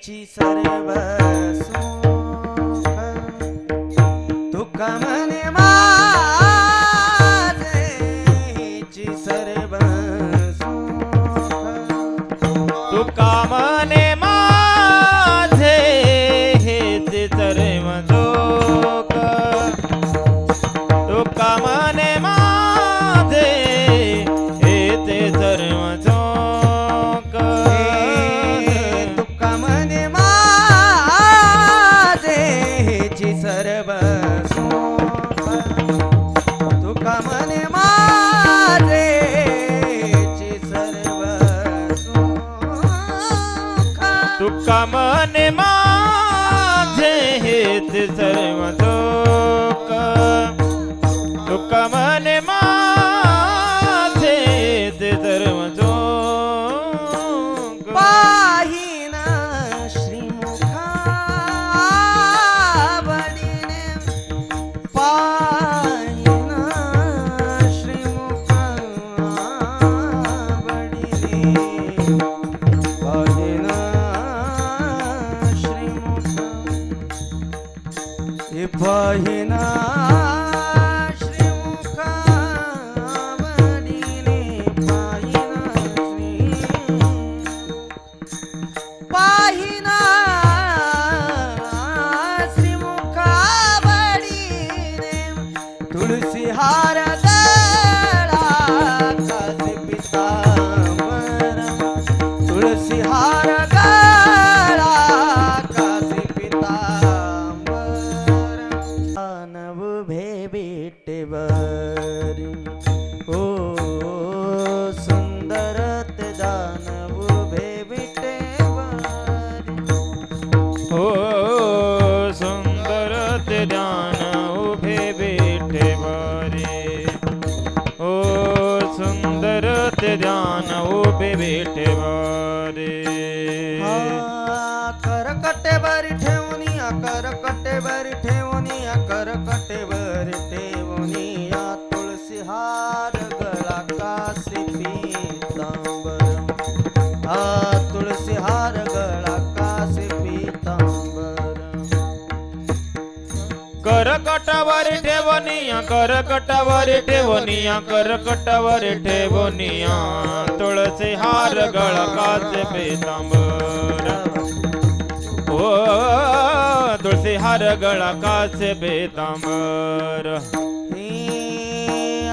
हेची सर्व सुख विटेवरी ओ सुंदर ते दानव भे विटेवरी हो सुंदर ते ध्यान उभे बरे हो सुंदर ते ध्यान उभे बेठे बरे करकटे बरी ठेवणी करकटे बरी ठेवणी करकटे बरी ठेवनिया करकटावर ठेवनिया करकटावर ठेवनिया. तुळसी हार गळकाच बेतांबर ओ तुळसी हार गळकाच पेतांबर. हे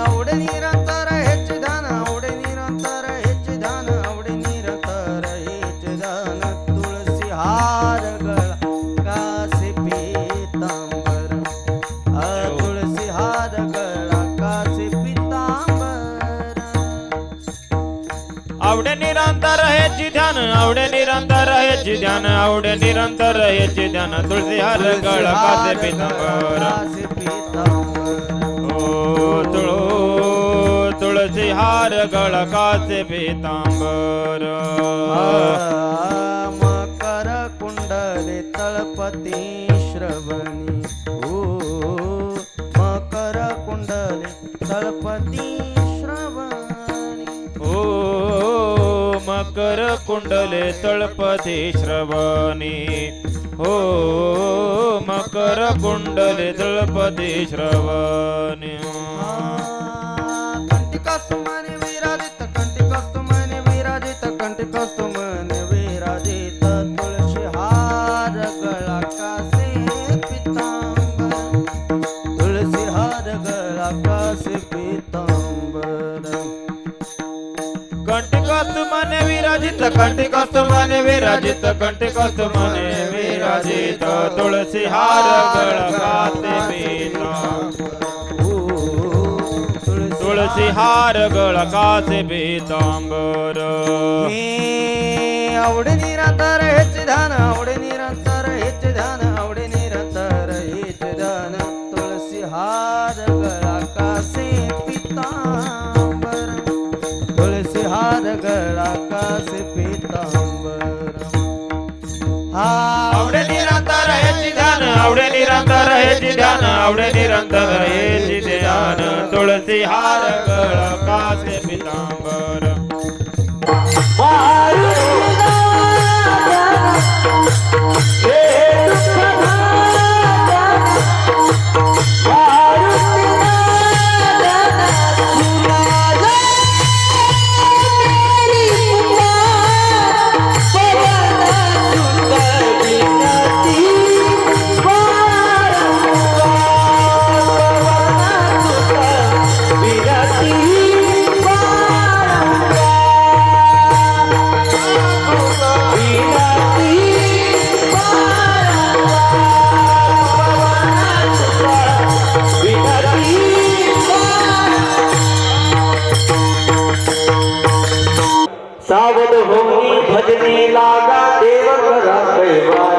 आवडे निरंतर हेची ध्यान आवडे निरंतर हेची ध्यान. तुळशी हार गळकाच पेतांबर. कासे पीतांबर ओ तुळो तुळशी हार गळकाच पेतांबर. मकर कुंडले तळपती. मकर कुंडले तळपती श्रवणी. हो मकर कुंडले तळपती श्रवणी. कंटिकास्तुमाने विराजित माने विराजित कंटिकास्त माने विराजित तुळसी हार गळकाते पीता तुळसी हार गळकाचे पीतांबर। हे आवडे निरंतर हेच ध्यान आवडे निरंतर हेच ध्यान आवडे निरंतर हेच ध्यान तुळसी हार गळा आवडे निरंतर हे ध्यान आवडे निरंतर हे ध्यान तुळसी हार गळकाचे पितांबर. सावध होऊन भजने लागा देव घरा कैवारी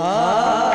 啊。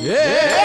Yeah.